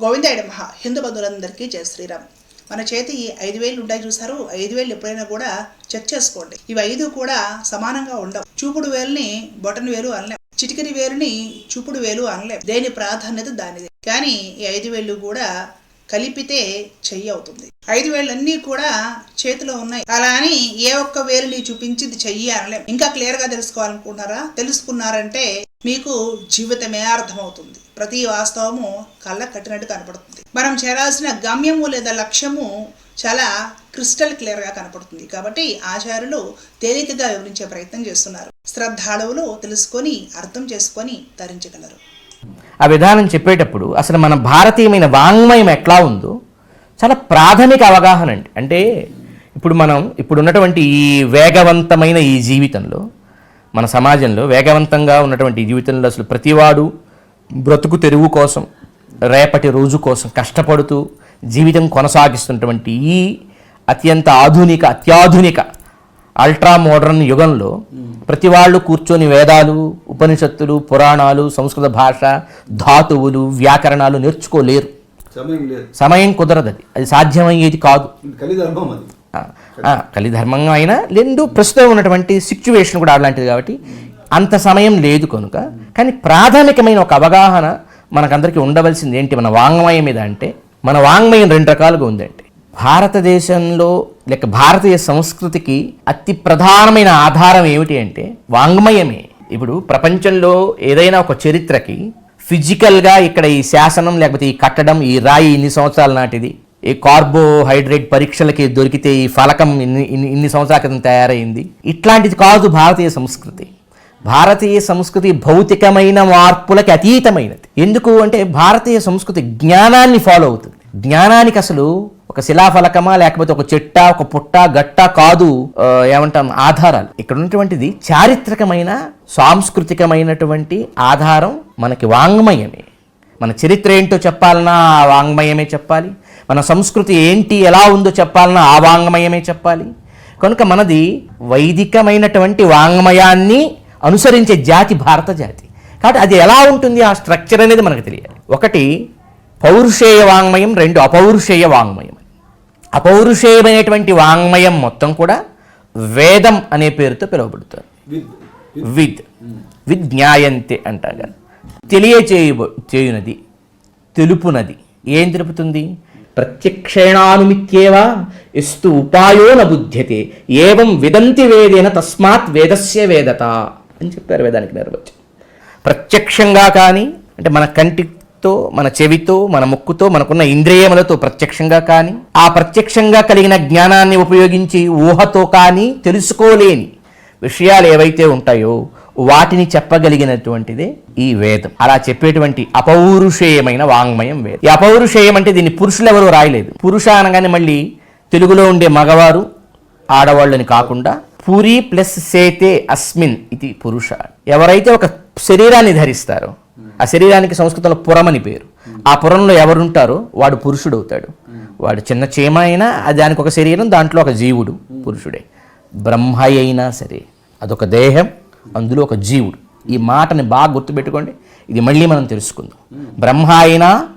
గోవిందాయుడు మహా హిందూ బంధువులందరికీ జయ శ్రీరామ్. మన చేతి ఐదు వేలు ఉంటాయి చూసారు ఐదు వేలు ఎప్పుడైనా కూడా చెక్ చేసుకోండి. ఇవి ఐదు కూడా సమానంగా ఉండవు. చూపుడు వేలుని బొటన్ వేలు అనలేం. చిటికని వేలుని చూపుడు వేలు అనలేం. దేని ప్రాధాన్యత దానిదే. కానీ ఈ ఐదు వేలు కూడా కలిపితే చెయ్యి అవుతుంది. ఐదు వేళ్ళన్నీ కూడా చేతిలో ఉన్నాయి. అలా అని ఏ ఒక్క వేలుని చూపించింది చెయ్యి అనలేం. ఇంకా క్లియర్గా తెలుసుకోవాలనుకుంటున్నారా? తెలుసుకున్నారంటే మీకు జీవితమే అర్థమవుతుంది. ప్రతి వాస్తవము కళ్ళ కట్టినట్టు కనపడుతుంది. మనం చేరాల్సిన గమ్యము లేదా లక్ష్యము చాలా క్రిస్టల్ క్లియర్గా కనపడుతుంది. కాబట్టి ఆచార్యులు తేలికగా వివరించే ప్రయత్నం చేస్తున్నారు. శ్రద్ధాళువులు తెలుసుకొని అర్థం చేసుకొని ధరించగలరు ఆ విధానం చెప్పేటప్పుడు అసలు మన భారతీయమైన వాంగ్మయం ఎట్లా ఉందో చాలా ప్రాథమిక అవగాహన అండి. అంటే ఇప్పుడు మనం ఇప్పుడు ఉన్నటువంటి ఈ వేగవంతమైన ఈ జీవితంలో మన సమాజంలో వేగవంతంగా ఉన్నటువంటి ఈ జీవితంలో అసలు ప్రతివాడు బ్రతుకు తెరువు కోసం రేపటి రోజు కోసం కష్టపడుతూ జీవితం కొనసాగిస్తున్నటువంటి ఈ అత్యంత ఆధునిక అత్యాధునిక అల్ట్రా మోడర్న్ యుగంలో ప్రతి వాళ్ళు కూర్చొని వేదాలు ఉపనిషత్తులు పురాణాలు సంస్కృత భాష ధాతువులు వ్యాకరణాలు నేర్చుకోలేరు. సమయం కుదరదు అది. అది సాధ్యమయ్యేది కాదు. కలిధర్మం అయినా రెండు ప్రస్తుతం ఉన్నటువంటి సిచ్యువేషన్ కూడా అలాంటిది కాబట్టి అంత సమయం లేదు కనుక. కానీ ప్రాథమికమైన ఒక అవగాహన మనకందరికీ ఉండవలసింది ఏంటి? మన వాంగ్మయం మీద అంటే మన వాంగ్మయం రెండు రకాలుగా ఉందండి. భారతదేశంలో లేక భారతీయ సంస్కృతికి అతి ప్రధానమైన ఆధారం ఏమిటి అంటే వాంగ్మయమే. ఇప్పుడు ప్రపంచంలో ఏదైనా ఒక చరిత్రకి ఫిజికల్గా ఇక్కడ ఈ శాసనం లేకపోతే ఈ కట్టడం ఈ రాయి ఇన్ని సంవత్సరాల నాటిది. ఈ కార్బోహైడ్రేట్ పరీక్షలకి దొరికితే ఈ ఫలకం ఇన్ని ఇన్ని ఇన్ని సంవత్సరాల క్రితం తయారైంది. ఇట్లాంటిది కాదు భారతీయ సంస్కృతి. భారతీయ సంస్కృతి భౌతికమైన మార్పులకి అతీతమైనది. ఎందుకు అంటే భారతీయ సంస్కృతి జ్ఞానాన్ని ఫాలో అవుతుంది. జ్ఞానానికి అసలు ఒక శిలాఫలకమా లేకపోతే ఒక చెట్ట ఒక పుట్ట గట్ట కాదు ఏమంటాం ఆధారాలు. ఇక్కడ ఉన్నటువంటిది చారిత్రకమైన సాంస్కృతికమైనటువంటి ఆధారం మనకి వాంగ్మయమే. మన చరిత్ర ఏంటో చెప్పాలన్నా ఆ వాంగ్మయమే చెప్పాలి. మన సంస్కృతి ఏంటి ఎలా ఉందో చెప్పాలన్నా ఆ వాంగ్మయమే చెప్పాలి. కనుక మనది వైదికమైనటువంటి వాంగ్మయాన్ని అనుసరించే జాతి భారత జాతి. కాబట్టి అది ఎలా ఉంటుంది? ఆ స్ట్రక్చర్ అనేది మనకు తెలియాలి. ఒకటి పౌరుషేయ వాంగ్మయం రెండు అపౌరుషేయ వాంగ్మయం అపౌరుషేయమైనటువంటి వాంగ్మయం మొత్తం కూడా వేదం అనే పేరుతో పిలువబడుతుంది. విత్ విద్. విద్. జ్ఞాయంతే అంటారు కదా. తెలియచేయ చేయునది తెలుపునది. ఏం తెలుపుతుంది? ప్రత్యక్షేణానుమిత్యేవా ఇస్తు ఉపాయో న బుధ్యతే ఏవం విదంతి వేదేన తస్మాత్ వేదస్య వేదత. అని చెప్పారు వేదానికి నిర్వచనం ప్రత్యక్షంగా కానీ అంటే మన కంటితో మన చెవితో మన ముక్కుతో మనకున్న ఇంద్రియములతో ప్రత్యక్షంగా కానీ ఆ ప్రత్యక్షంగా కలిగిన జ్ఞానాన్ని ఉపయోగించి ఊహతో కానీ తెలుసుకోలేని విషయాలు ఏవైతే ఉంటాయో వాటిని చెప్పగలిగినటువంటిదే ఈ వేదం. అలా చెప్పేటువంటి అపౌరుషేయమైన వాంగ్మయం వేదం. ఈ అపౌరుషేయం అంటే దీన్ని పురుషులు ఎవరు రాయలేదు. పురుష అనగానే మళ్ళీ తెలుగులో ఉండే మగవారు ఆడవాళ్ళని కాకుండా పూరి ప్లస్ సేతే అస్మిన్ ఇది పురుష. ఎవరైతే ఒక శరీరాన్ని ధరిస్తారో ఆ శరీరానికి సంస్కృతంలో పురమని పేరు. ఆ పురంలో ఎవరుంటారో వాడు పురుషుడు అవుతాడు వాడు చిన్న చీమ అయినా దానికి ఒక శరీరం దాంట్లో ఒక జీవుడు పురుషుడే. బ్రహ్మ అయినా సరే అదొక దేహం అందులో ఒక జీవుడు. ఈ మాటని బాగా గుర్తుపెట్టుకోండి. ఇది మళ్ళీ మనం తెలుసుకుందాం. బ్రహ్మ అయినా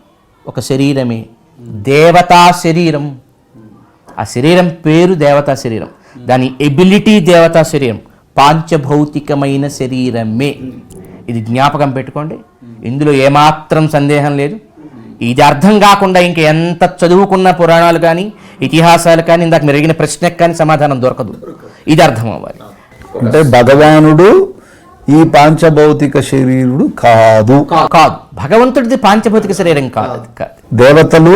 ఒక శరీరమే. దేవతా శరీరం. ఆ శరీరం పేరు దేవతా శరీరం. దాని ఎబిలిటీ దేవతా శరీరం పాంచభౌతికమైన శరీరమే. ఇది జ్ఞాపకం పెట్టుకోండి. ఇందులో ఏమాత్రం సందేహం లేదు. ఇది అర్థం కాకుండా ఇంక ఎంత చదువుకున్న పురాణాలు కానీ ఇతిహాసాలు కానీ ఇందాక మీరు అడిగిన ప్రశ్నకు కానీ సమాధానం దొరకదు. ఇది అర్థం అవ్వాలి. అంటే భగవానుడు ఈ పాంచభౌతిక శరీరుడు కాదు. కాదు. భగవంతుడిది పాంచభౌతిక శరీరం కాదు. అది కాదు. దేవతలు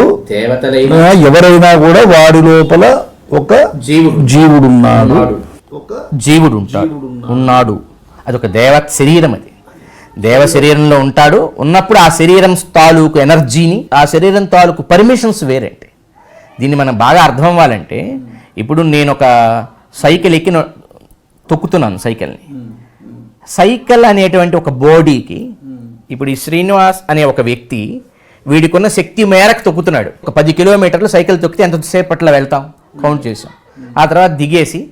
ఎవరైనా కూడా వాడి లోపల ఒక జీవుడు జీవుడున్నాడు. ఒక జీవుడు ఉంటాడు ఉన్నాడు. అదొక దేవ శరీరం అది. దేవ శరీరంలో ఉంటాడు. ఉన్నప్పుడు ఆ శరీరం తాలూకు ఎనర్జీని ఆ శరీరం తాలూకు పర్మిషన్స్ వేరేంటి. దీన్ని మనం బాగా అర్థం అవ్వాలంటే ఇప్పుడు నేను ఒక సైకిల్ ఎక్కి నొ- తొక్కుతున్నాను సైకిల్ని. సైకిల్ అనేటువంటి ఒక బాడీకి ఇప్పుడు ఈ శ్రీనివాస్ అనే ఒక వ్యక్తి వీడికున్న శక్తి మేరకు తొక్కుతున్నాడు. ఒక పది కిలోమీటర్లు సైకిల్ తొక్కితే ఎంత సేపట్లో వెళ్తాం? కౌంట్ చేసాం ఆ తర్వాత దిగేసి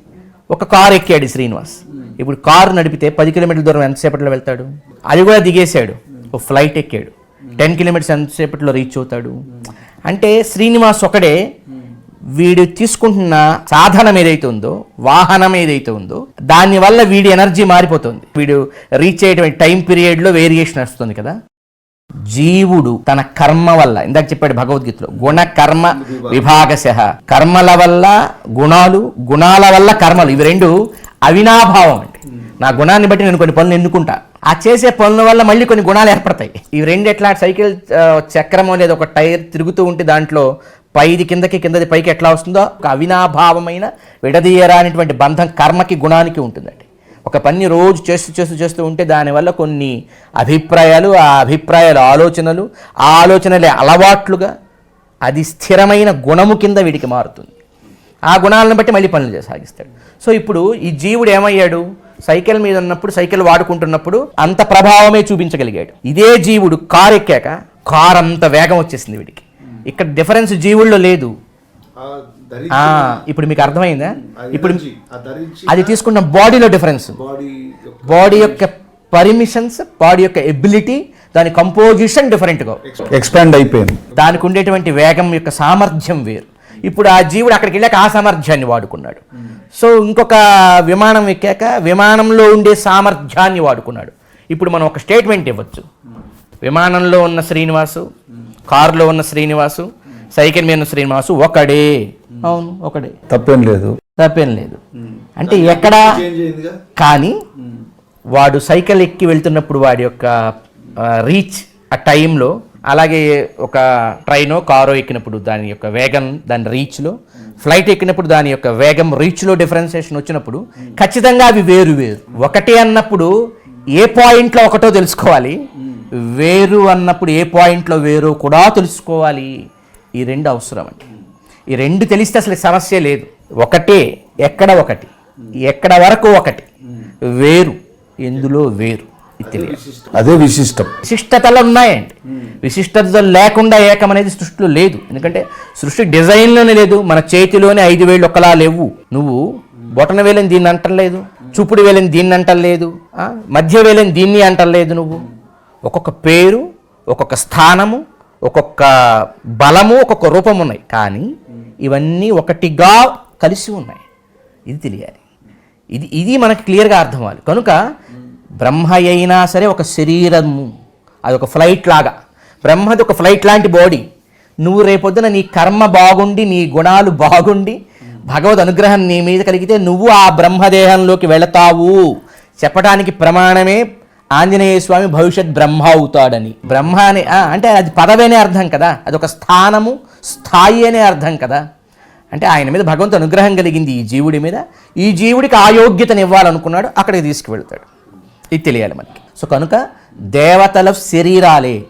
ఒక కారు ఎక్కాడు శ్రీనివాస్. ఇప్పుడు కారు నడిపితే పది కిలోమీటర్ల దూరం ఎంతసేపట్లో వెళ్తాడు? అది కూడా దిగేశాడు. ఒక ఫ్లైట్ ఎక్కాడు. టెన్ కిలోమీటర్స్ ఎంతసేపట్లో రీచ్ అవుతాడు? అంటే శ్రీనివాస్ ఒకడే వీడు తీసుకుంటున్న సాధనం ఏదైతే ఉందో వాహనం ఏదైతే ఉందో దానివల్ల వీడి ఎనర్జీ మారిపోతుంది. వీడు రీచ్ అయ్యేటువంటి టైం పీరియడ్లో వేరియేషన్ వస్తుంది కదా. జీవుడు తన కర్మ వల్ల ఇందాక చెప్పాడు భగవద్గీతలో గుణ కర్మ విభాగశ. కర్మల వల్ల గుణాలు గుణాల వల్ల కర్మలు ఇవి రెండు అవినాభావం అండి. నా గుణాన్ని బట్టి నేను కొన్ని పనులు ఎన్నుకుంటా. ఆ చేసే పనుల వల్ల మళ్ళీ కొన్ని గుణాలు ఏర్పడతాయి. ఇవి రెండు ఎట్లా సైకిల్ చక్రము లేదా ఒక టైర్ తిరుగుతూ ఉంటే దాంట్లో పైది కిందకి కిందది పైకి ఎట్లా వస్తుందో? ఒక అవినాభావమైన విడదీయరానిటువంటి బంధం కర్మకి గుణానికి ఉంటుందండి. ఒక పని రోజు చేస్తూ చేస్తూ చేస్తూ ఉంటే దానివల్ల కొన్ని అభిప్రాయాలు ఆ అభిప్రాయాలు ఆలోచనలు ఆ ఆలోచనలే అలవాట్లుగా అది స్థిరమైన గుణము కింద వీడికి మారుతుంది. ఆ గుణాలను బట్టి మళ్ళీ పనులు సాగిస్తాడు సో ఇప్పుడు ఈ జీవుడు ఏమయ్యాడు? సైకిల్ మీద ఉన్నప్పుడు సైకిల్ వాడుకుంటున్నప్పుడు అంత ప్రభావమే చూపించగలిగాడు. ఇదే జీవుడు కారు ఎక్కాక కారు అంత వేగం వచ్చేసింది వీడికి. ఇక్కడ డిఫరెన్స్ జీవుల్లో లేదు. ఇప్పుడు మీకు అర్థమైందా? ఇప్పుడు అది తీసుకున్న బాడీలో డిఫరెన్స్ బాడీ యొక్క బాడీ యొక్క పర్మిషన్స్ బాడీ యొక్క ఎబిలిటీ దాని కంపోజిషన్ డిఫరెంట్గా ఎక్స్పాండ్ అయిపోయింది. దానికి ఉండేటువంటి వేగం యొక్క సామర్థ్యం వేరు. ఇప్పుడు ఆ జీవుడు అక్కడికి వెళ్ళాక ఆ సామర్థ్యాన్ని వాడుకున్నాడు. సో ఇంకొక విమానం ఎక్కాక విమానంలో ఉండే సామర్థ్యాన్ని వాడుకున్నాడు. ఇప్పుడు మనం ఒక స్టేట్మెంట్ ఇవ్వచ్చు. విమానంలో ఉన్న శ్రీనివాసు కారులో ఉన్న శ్రీనివాసు సైకిల్ మీద శ్రీనివాసు ఒకడే. అవును ఒకడే. తప్పేం లేదు. తప్పేం లేదు. అంటే ఎక్కడ కానీ వాడు సైకిల్ ఎక్కి వెళ్తున్నప్పుడు వాడి యొక్క రీచ్ ఆ టైంలో అలాగే ఒక ట్రైనో కారో ఎక్కినప్పుడు దాని యొక్క వేగం దాని రీచ్లో ఫ్లైట్ ఎక్కినప్పుడు దాని యొక్క వేగం రీచ్లో డిఫరెన్సియేషన్ వచ్చినప్పుడు ఖచ్చితంగా అవి వేరు వేరు. ఒకటి అన్నప్పుడు ఏ పాయింట్లో ఒకటో తెలుసుకోవాలి. వేరు అన్నప్పుడు ఏ పాయింట్లో వేరో కూడా తెలుసుకోవాలి. ఈ రెండు అవసరం అండి. ఈ రెండు తెలిస్తే అసలు సమస్య లేదు. ఒకటే ఎక్కడ ఒకటి. ఎక్కడ వరకు ఒకటి. వేరు. ఎందులో వేరు. ఇది తెలియాలి. అదే విశిష్టం. విశిష్టతలు ఉన్నాయండి. విశిష్టత లేకుండా ఏకం అనేది సృష్టిలో లేదు. ఎందుకంటే సృష్టి డిజైన్లోనే లేదు. మన చేతిలోనే ఐదు వేలు ఒకలా లేవు. నువ్వు బొటన వేలని దీన్ని అంటలేదు. చూపుడు వేలని దీన్ని అంటలేదు. మధ్య వేలని దీన్ని అంటలేదు నువ్వు. ఒక్కొక్క పేరు ఒక్కొక్క స్థానము ఒక్కొక్క బలము ఒక్కొక్క రూపం ఉన్నాయి. కానీ ఇవన్నీ ఒకటిగా కలిసి ఉన్నాయి. ఇది తెలియాలి. ఇది ఇది మనకి క్లియర్గా అర్థం అవ్వాలి కనుక బ్రహ్మ అయినా సరే ఒక శరీరము అది ఒక ఫ్లైట్ లాగా. బ్రహ్మది ఒక ఫ్లైట్ లాంటి బాడీ నువ్వు రేపొద్దున నీ కర్మ బాగుండి నీ గుణాలు బాగుండి భగవద్ అనుగ్రహం నీ మీద కలిగితే నువ్వు ఆ బ్రహ్మదేహంలోకి వెళతావు. చెప్పడానికి ప్రమాణమే ఆంజనేయ స్వామి భవిష్యత్ బ్రహ్మ అవుతాడని. బ్రహ్మ అనే అంటే అది పదవేనే అర్థం కదా. అది ఒక స్థానము స్థాయి అనే అర్థం కదా. అంటే ఆయన మీద భగవంతు అనుగ్రహం కలిగింది ఈ జీవుడి మీద. ఈ జీవుడికి ఆయోగ్యతను ఇవ్వాలనుకున్నాడు అక్కడికి తీసుకువెళ్తాడు. ఇది తెలియాలి మనకి. సో కనుక దేవతల శరీరాలే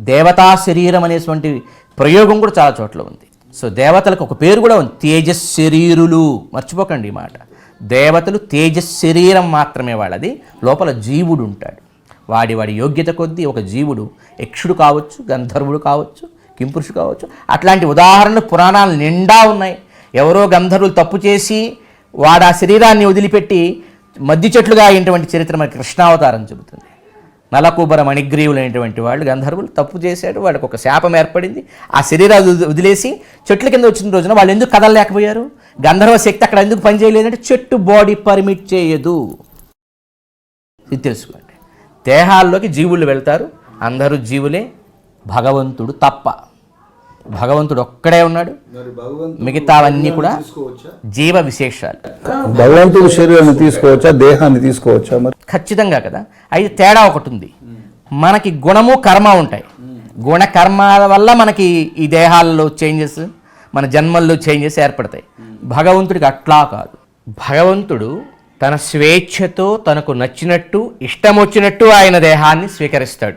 దేవతా శరీరం అనేటువంటి ప్రయోగం కూడా చాలా చోట్ల ఉంది. సో దేవతలకు ఒక పేరు కూడా ఉంది తేజస్ శరీరులు. మర్చిపోకండి ఈ మాట. దేవతలు తేజస్ శరీరం మాత్రమే వాళ్ళది లోపల జీవుడు ఉంటాడు. వాడి వాడి యోగ్యత కొద్దీ ఒక జీవుడు యక్షుడు కావచ్చు గంధర్వుడు కావచ్చు కింపురుషు కావచ్చు. అట్లాంటి ఉదాహరణలు పురాణాలు నిండా ఉన్నాయి. ఎవరో గంధర్వులు తప్పు చేసి వాడు ఆ శరీరాన్ని వదిలిపెట్టి మద్ది చెట్లుగా అయినటువంటి చరిత్ర మనకి కృష్ణావతారం చెబుతుంది. నలకూబర మణిగ్రీవులైనటువంటి వాళ్ళు గంధర్వులు తప్పు చేశాడు వాడికి ఒక శాపం ఏర్పడింది. ఆ శరీరాలు వదిలేసి చెట్ల కింద వచ్చిన రోజున వాళ్ళు ఎందుకు కదలలేకపోయారు? గంధర్వ శక్తి అక్కడ ఎందుకు పనిచేయలేదంటే చెట్టు బాడీ పర్మిట్ చేయదు. ఇది తెలుసుకోండి దేహాల్లోకి జీవులు వెళ్తారు. అందరూ జీవులే భగవంతుడు తప్ప. భగవంతుడు ఒక్కడే ఉన్నాడు. మరి భగవంతుడు మిగతావన్నీ కూడా జీవ విశేషాలు భగవంతుడు శరీరాన్ని తీసుకోవచ్చా? దేహాన్ని తీసుకోవచ్చా? మరి ఖచ్చితంగా కదా. అయితే తేడా ఒకటి ఉంది. మనకి గుణము కర్మ ఉంటాయి. గుణ కర్మాల వల్ల మనకి ఈ దేహాల్లో చేంజెస్ మన జన్మల్లో చేంజెస్ ఏర్పడతాయి. భగవంతుడికి అట్లా కాదు. భగవంతుడు తన స్వేచ్ఛతో తనకు నచ్చినట్టు ఇష్టం వచ్చినట్టు ఆయన దేహాన్ని స్వీకరిస్తాడు.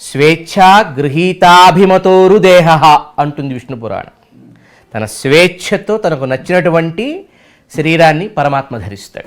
స్వేచ్ఛ గృహీతాభిమతోరు దేహ అంటుంది విష్ణు పురాణం. తన స్వేచ్ఛతో తనకు నచ్చినటువంటి శరీరాన్ని పరమాత్మ ధరిస్తాడు.